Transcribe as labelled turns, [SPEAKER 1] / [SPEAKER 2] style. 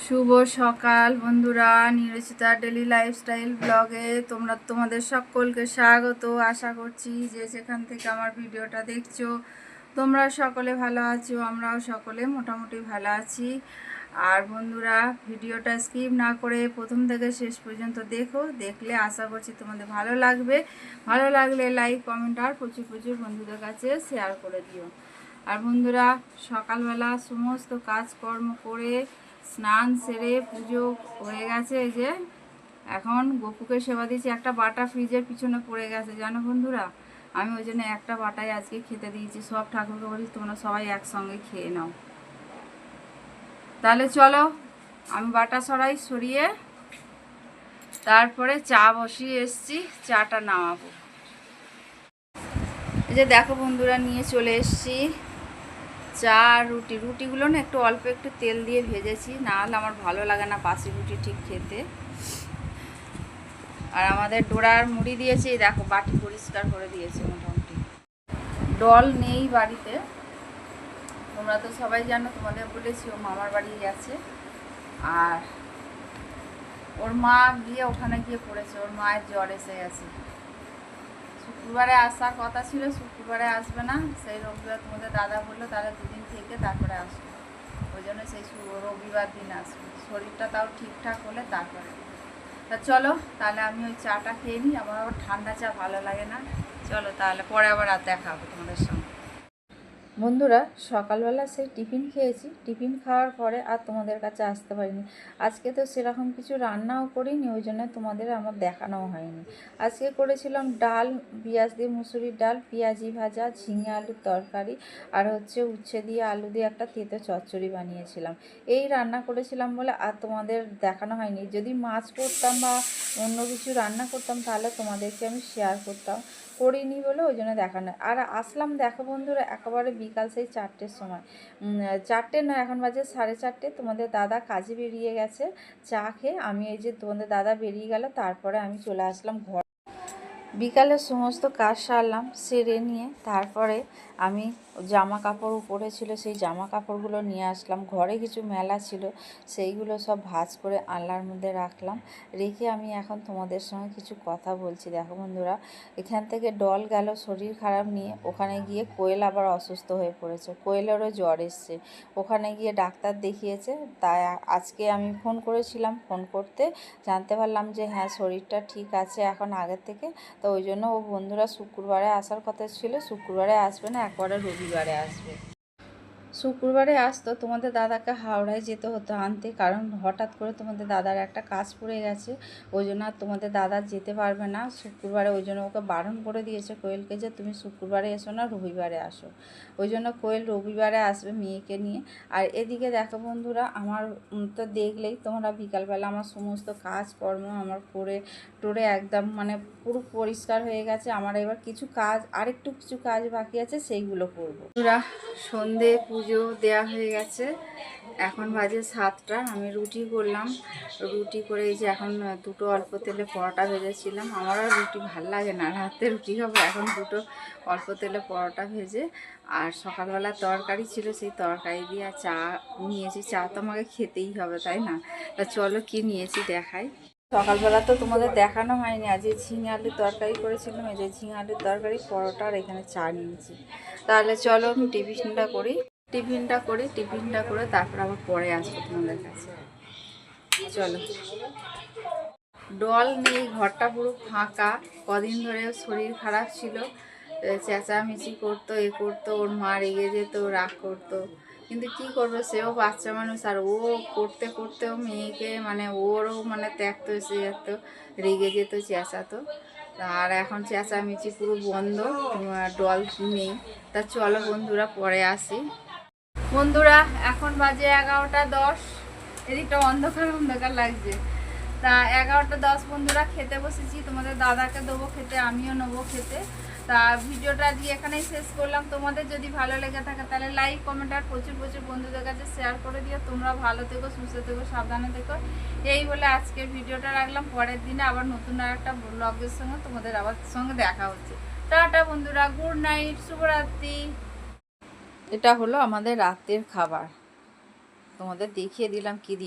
[SPEAKER 1] শুভ সকাল বন্ধুরা, নিরচিতা daily lifestyle ব্লগে তোমরা, তোমাদের সকলকে স্বাগত। আশা করছি যে যেখান থেকে আমার ভিডিওটা দেখছ, তোমরা সকলে ভালো আছো, আমরাও সকলে মোটামুটি ভালো আছি। আর বন্ধুরা, ভিডিওটা স্কিপ না করে প্রথম থেকে শেষ পর্যন্ত দেখো, দেখলে আশা করছি তোমাদের ভালো লাগবে। ভালো লাগলে লাইক কমেন্ট আর প্রচুর প্রচুর বন্ধুদের কাছে শেয়ার করে দিও। আর বন্ধুরা, সকালবেলা সমস্ত কাজকর্ম করে স্নান সেরে পুজো হয়ে গেছে, এই যে এখন গপুকে সেবা দিয়েছি। একটা বাটা ফ্রিজের পিছনে পড়ে গেছে, জানো বন্ধুরা? আমি ওই জন্য একটা বাটাই আজকে খেতে দিয়েছি। সব ঠাকুরকে বলছি, তোমরা সবাই একসঙ্গে খেয়ে নাও। তাহলে চলো, আমি বাটা সরাই সরিয়ে, তারপরে চা বসিয়ে এসছি, চাটা নামাবো। এই যে দেখো বন্ধুরা, নিয়ে চলে এসছি। চা, রুটি, রুটিগুলো না একটু অল্প একটু তেল দিয়ে ভেজেছি না হলে আমার ভালো লাগে না বাসি রুটি ঠিক খেতে। আর আমাদের ডোরার মুড়ি দিয়েছি দেখো বাটি পরিষ্কার করে দিয়েছে মোটামুটি। ডল নেই বাড়িতে, তোমরা তো সবাই জানো, তোমাদের বলেছি ও মামার বাড়ি গেছে। আর ওর মা গিয়ে ওখানে গিয়ে পড়েছে, ওর মায়ের জ্বর এসে গেছে। শুক্রবারে আসার কথা ছিল, শুক্রবারে আসবে না। সেই রবিবার তোমাদের দাদা বলল, তাহলে দুদিন থেকে তারপরে আসবে। ওই জন্য সেই রবিবার দিন আসবে। শরীরটা তাও ঠিকঠাক হলে তারপরে। তা চলো, তাহলে আমি ওই চাটা খেয়ে নিই। আমার আবার ঠান্ডা চা ভালো লাগে না। চলো তাহলে পরে আবার আর দেখা হবে তোমাদের সঙ্গে। বন্ধুরা, সকালবেলা সেই টিফিন খেয়েছি। টিফিন খাওয়ার পরে আর তোমাদের কাছে আসতে পারিনি। আজকে তো সেরকম কিছু রান্নাও করিনি, ওই জন্য তোমাদের আমার দেখানোও হয়নি। আজকে করেছিলাম ডাল, পেঁয়াজ দিয়ে মুসুরির ডাল, পেঁয়াজি ভাজা, ঝিঙে আলুর তরকারি আর হচ্ছে উচ্ছে দিয়ে আলু দিয়ে একটা তেতো চচ্চড়ি বানিয়েছিলাম। এই রান্না করেছিলাম বলে আর তোমাদের দেখানো হয়নি। যদি মাছ করতাম বা অন্য কিছু রান্না করতাম তাহলে তোমাদেরকে আমি শেয়ার করতাম। করিনি বলে ওই জন্য দেখানো আর আসলাম দেখো বন্ধুরা, একেবারে বিকাল সেই চারটের সময়। চারটে নয়, এখন বাজে সাড়ে চারটে। তোমাদের দাদা কাজে বেরিয়ে গেছে, চা খেয়ে। আমি এই যে তোমাদের দাদা বেরিয়ে গেল, তারপরে আমি চলে আসলাম ঘর। বিকালে সমস্ত কাজ সারলাম, সেরে নিয়ে তারপরে আমি জামা কাপড় উপরে ছিল, সেই জামা কাপড়গুলো নিয়ে আসলাম। ঘরে কিছু মেলা ছিল, সেইগুলো সব ভাঁজ করে আনলার মধ্যে রাখলাম। রেখে আমি এখন তোমাদের সঙ্গে কিছু কথা বলছি। দেখো বন্ধুরা, এখান থেকে ডল গেল শরীর খারাপ নিয়ে, ওখানে গিয়ে কোয়েল আবার অসুস্থ হয়ে পড়েছে। কোয়েলেরও জ্বর এসছে। ওখানে গিয়ে ডাক্তার দেখিয়েছে, তাই আজকে আমি ফোন করেছিলাম। ফোন করতে জানতে পারলাম যে হ্যাঁ শরীরটা ঠিক আছে। এখন আগের থেকে তো ওই জন্য ও বন্ধুরা শুক্রবারে আসার কথা ছিল, শুক্রবারে আসবে না, একবারে রবিবারে আসবে। শুক্রবারে আসতো, তোমাদের দাদাকে হাওড়ায় যেতে হতো আনতে, কারণ হঠাৎ করে তোমাদের দাদার একটা কাজ পড়ে গেছে, ওই জন্য আর তোমাদের দাদা যেতে পারবে না। শুক্রবারে ওই জন্য ওকে বারণ করে দিয়েছে কোয়েলকে যে, তুমি শুক্রবারে এসো না, রবিবারে আসো। ওই জন্য কোয়েল রবিবারে আসবে মেয়েকে নিয়ে। আর এদিকে দেখো বন্ধুরা, আমার তো দেখলেই তোমরা বিকালবেলা আমার সমস্ত কাজকর্ম আমার করে টোরে একদম মানে পুরো পরিষ্কার হয়ে গেছে। আমার এবার কিছু কাজ, আরেকটু কিছু কাজ বাকি আছে, সেইগুলো করব। সন্ধে পুজো দেয়া হয়ে গেছে। এখন বাজে সাতটা, আমি রুটি করলাম। রুটি করে এই যে এখন দুটো অল্প তেলে পরোটা ভেজেছিলাম। আমারও রুটি ভালো লাগে না, রাতে রুটি খাব, এখন দুটো অল্প তেলে পরোটা ভেজে। আর সকালবেলা তরকারি ছিল, সেই তরকারি দিয়ে আর চা নিয়েছি। চা তো আমাকে খেতেই হবে, তাই না? তা চলো কি নিয়েছি দেখাই। সকালবেলা তো তোমাদের দেখানো হয়নি, আজ এই ঝিঙে আলুর তরকারি করেছিলাম। এই যে ঝিঙে আলুর তরকারি, পরোটা আর এখানে চা নিয়েছি। তাহলে চলো আমি টিফিনটা করি। টিফিনটা করি, টিফিনটা করে তারপর আবার পরে আসব তোমাদের কাছে। চলো। ডল নেই, ঘরটা পুরো ফাঁকা। কদিন ধরে শরীর খারাপ ছিল। চেঁচামেচি করতো, এ করতো, ওর মা রেগে যেত, রাগ করতো। কিন্তু কি করব, সেও বাচ্চা মানুষ, আর ও করতে করতেও মেয়েকে মানে ওরও মানে ত্যাগতো এসে যেত, রেগে যেত, চেঁচাতো। আর এখন চেঁচামেচি পুরো বন্ধ ডল নেই। তা চলো বন্ধুরা, পরে আসি। বন্ধুরা, এখন বাজে এগারোটা দশ। এদিকটা অন্ধকার অন্ধকার লাগছে। তা এগারোটা দশ বন্ধুরা, খেতে বসেছি। তোমাদের দাদাকে দেবো খেতে, আমিও নেব খেতে। তা ভিডিওটা আজকে এখানেই শেষ করলাম। তোমাদের যদি ভালো লেগে থাকে, তাহলে লাইক কমেন্ট আর প্রচুর প্রচুর বন্ধুদের কাছে শেয়ার করে দিও। তোমরা ভালো থেকো, সুস্থ থেকো, সাবধানে থেকো। এই বলে আজকের ভিডিওটা রাখলাম। পরের দিনে আবার নতুন আর একটা ব্লগের সঙ্গে তোমাদের আবার সঙ্গে দেখা হচ্ছে। টাটা বন্ধুরা গুড নাইট শুভরাত্রি। এটা হলো আমাদের রাতের খাবার। তোমাদের দেখিয়ে দিলাম কি দিয়ে